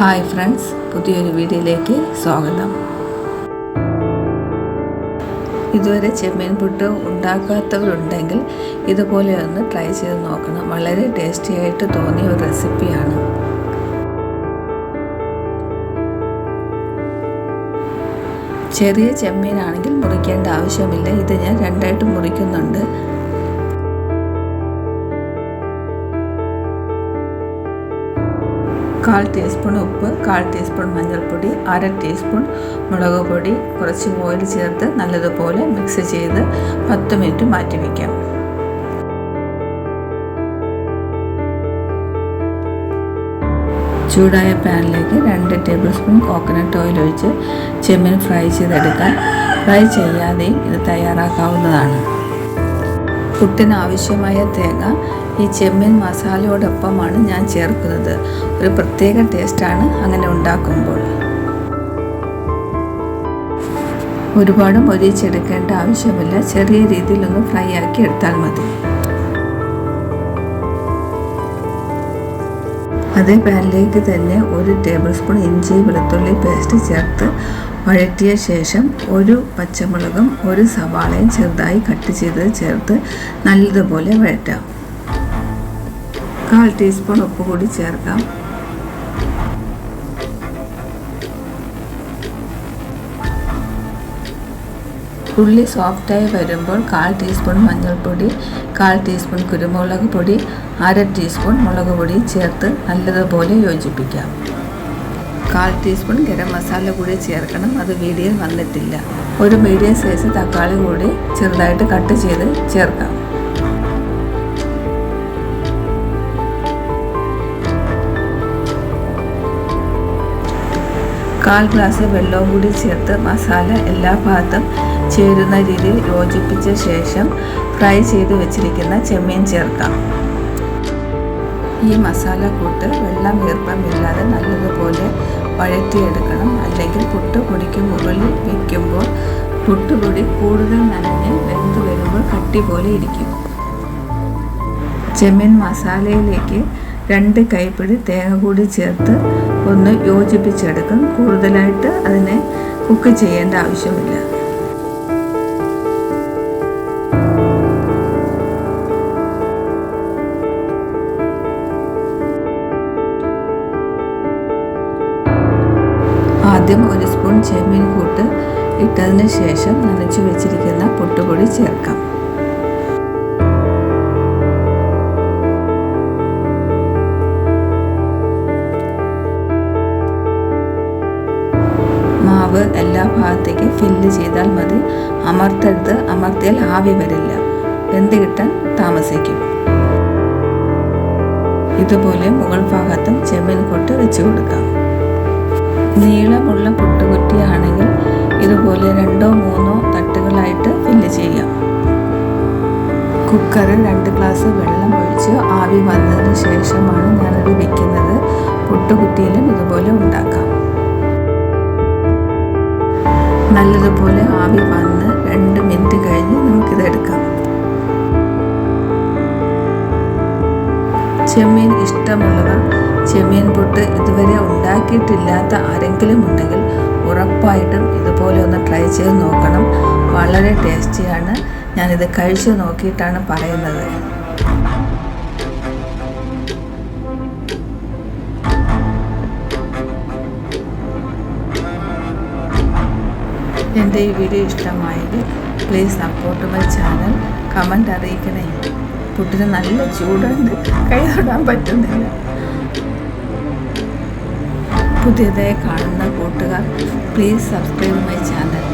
Hi friends പുതിയൊരു വീഡിയോയിലേക്ക് സ്വാഗതം. ഇതുവരെ ചെമ്മീൻ പുട്ട് ഉണ്ടാക്കാത്തവരുണ്ടെങ്കിൽ ഇതുപോലെ ഒന്ന് ട്രൈ ചെയ്ത് നോക്കണം. വളരെ ടേസ്റ്റി ആയിട്ട് തോന്നിയ ഒരു റെസിപ്പിയാണ് ചെറിയ ചെമ്മീനാണെങ്കിൽ മുറിക്കേണ്ട ആവശ്യമില്ല. ഇത് ഞാൻ രണ്ടായിട്ട് മുറിക്കുന്നുണ്ട്. കാൽ ടീസ്പൂൺ ഉപ്പ് കാൽ ടീസ്പൂൺ മഞ്ഞൾപ്പൊടി അര ടീസ്പൂൺ മുളക് പൊടി കുറച്ച് ഓയിൽ ചേർത്ത് നല്ലതുപോലെ മിക്സ് ചെയ്ത് പത്ത് മിനിറ്റ് മാറ്റി വയ്ക്കാം ചൂടായ പാനിലേക്ക് രണ്ട് ടേബിൾ സ്പൂൺ കോക്കനട്ട് ഓയിൽ ഒഴിച്ച് ചെമ്മീൻ ഫ്രൈ ചെയ്തെടുക്കാൻ ഫ്രൈ ചെയ്യാതെയും ഇത് തയ്യാറാക്കാവുന്നതാണ്. പുട്ടിന് ആവശ്യമായ തേങ്ങ ഈ ചെമ്മീൻ മസാലയോടൊപ്പമാണ് ഞാൻ ചേർക്കുന്നത്. ഒരു പ്രത്യേക ടേസ്റ്റാണ് അങ്ങനെ ഉണ്ടാക്കുമ്പോൾ. ഒരുപാട് മൊരിച്ചെടുക്കേണ്ട ആവശ്യമില്ല. ചെറിയ രീതിയിലൊന്ന് ഫ്രൈ ആക്കി എടുത്താൽ മതി. അതേ പാനിലേക്ക് തന്നെ ഒരു ടേബിൾ സ്പൂൺ ഇഞ്ചി വെളുത്തുള്ളി പേസ്റ്റ് ചേർത്ത് വഴറ്റിയ ശേഷം ഒരു പച്ചമുളകും ഒരു സവാളയും ചെറുതായി കട്ട് ചെയ്ത് ചേർത്ത് നല്ലതുപോലെ വഴറ്റാം. കാൽ ടീസ്പൂൺ ഉപ്പ് കൂടി ചേർക്കാം. ഉള്ളി സോഫ്റ്റായി വരുമ്പോൾ കാൽ ടീസ്പൂൺ മഞ്ഞൾപ്പൊടി കാൽ ടീസ്പൂൺ കുരുമുളക് പൊടി അര ടീസ്പൂൺ മുളക് പൊടി ചേർത്ത് നല്ലതുപോലെ യോജിപ്പിക്കാം. കാൽ ടീസ്പൂൺ ഗരം മസാല കൂടി ചേർക്കണം അത് വീഡിയോയിൽ വന്നിട്ടില്ല. ഒരു മീഡിയം സൈസ് തക്കാളി കൂടി ചെറുതായിട്ട് കട്ട് ചെയ്ത് ചേർക്കാം. കാൽ ഗ്ലാസ് വെള്ളവും കൂടി ചേർത്ത് മസാല എല്ലാ ഭാഗത്തും ചേരുന്ന രീതിയിൽ യോജിപ്പിച്ച ശേഷം ഫ്രൈ ചെയ്ത് വെച്ചിരിക്കുന്ന ചെമ്മീൻ ചേർക്കാം. ഈ മസാല കൂട്ട് വെള്ളം ഈർപ്പമില്ലാതെ നല്ലതുപോലെ വഴറ്റിയെടുക്കണം. അല്ലെങ്കിൽ പുട്ട് പൊടിക്ക് മുകളിൽ വയ്ക്കുമ്പോൾ പുട്ടുപൊടി കൂടുതൽ നനഞ്ഞ് വെന്ത് വരുമ്പോൾ കട്ടി പോലെ ഇരിക്കും. ചെമ്മീൻ മസാലയിലേക്ക് രണ്ട് കൈപ്പിടി തേങ്ങ കൂടി ചേർത്ത് ഒന്ന് യോജിപ്പിച്ചെടുക്കും. കൂടുതലായിട്ട് അതിനെ കുക്ക് ചെയ്യേണ്ട ആവശ്യമില്ല. ആദ്യം ഒരു സ്പൂൺ ചെമ്മീൻ കൂട്ട് ഇട്ടതിന് ശേഷം നനച്ചു വെച്ചിരിക്കുന്ന പൊട്ടുപൊടി ചേർക്കാം. എല്ലാ ഭാഗത്തേക്ക് ഫില്ല് ചെയ്താൽ മതി. അമർത്തരുത്. അമർത്തിയാൽ ആവി വരില്ല. വെന്ത് കിട്ടാൻ താമസിക്കും. ഇതുപോലെ മുകൾ ഭാഗത്തും ചെമ്മീൻ കൊട്ട് വെച്ച് കൊടുക്കാം. നീളമുള്ള പുട്ടുകുറ്റിയാണെങ്കിൽ ഇതുപോലെ രണ്ടോ മൂന്നോ തട്ടുകളായിട്ട് ഫില്ല് ചെയ്യാം. കുക്കറിൽ രണ്ട് ഗ്ലാസ് വെള്ളം ഒഴിച്ച് ആവി വന്നതിന് ശേഷമാണ് ഞാനത് വെക്കുന്നത്. പുട്ടുകുറ്റിയിലും ഇതുപോലെ ഉണ്ടാക്കാം. നല്ലതുപോലെ ആവി വന്ന് രണ്ട് മിനിറ്റ് കഴിഞ്ഞ് നമുക്കിത് എടുക്കാം ചെമ്മീൻ ഇഷ്ടമുള്ളവർ ചെമ്മീൻ പൊട്ട് ഇതുവരെ ഉണ്ടാക്കിയിട്ടില്ലാത്ത ആരെങ്കിലും ഉണ്ടെങ്കിൽ ഉറപ്പായിട്ടും ഇതുപോലെ ഒന്ന് ട്രൈ ചെയ്ത് നോക്കണം. വളരെ ടേസ്റ്റിയാണ്. ഞാനിത് കഴിച്ചു നോക്കിയിട്ടാണ് പറയുന്നത്. എന്റെ ഈ വീഡിയോ ഇഷ്ടമായെങ്കിൽ please support my channel comment അറിയിക്കണേ. കുട്ടിന് നല്ല ചൂടുണ്ട്. കൈ തൊടാൻ പറ്റുന്നില്ല. പുതിയതായി കാണുന്ന കൂട്ടുകാർ പ്ലീസ് സബ്സ്ക്രൈബ് മൈ ചാനൽ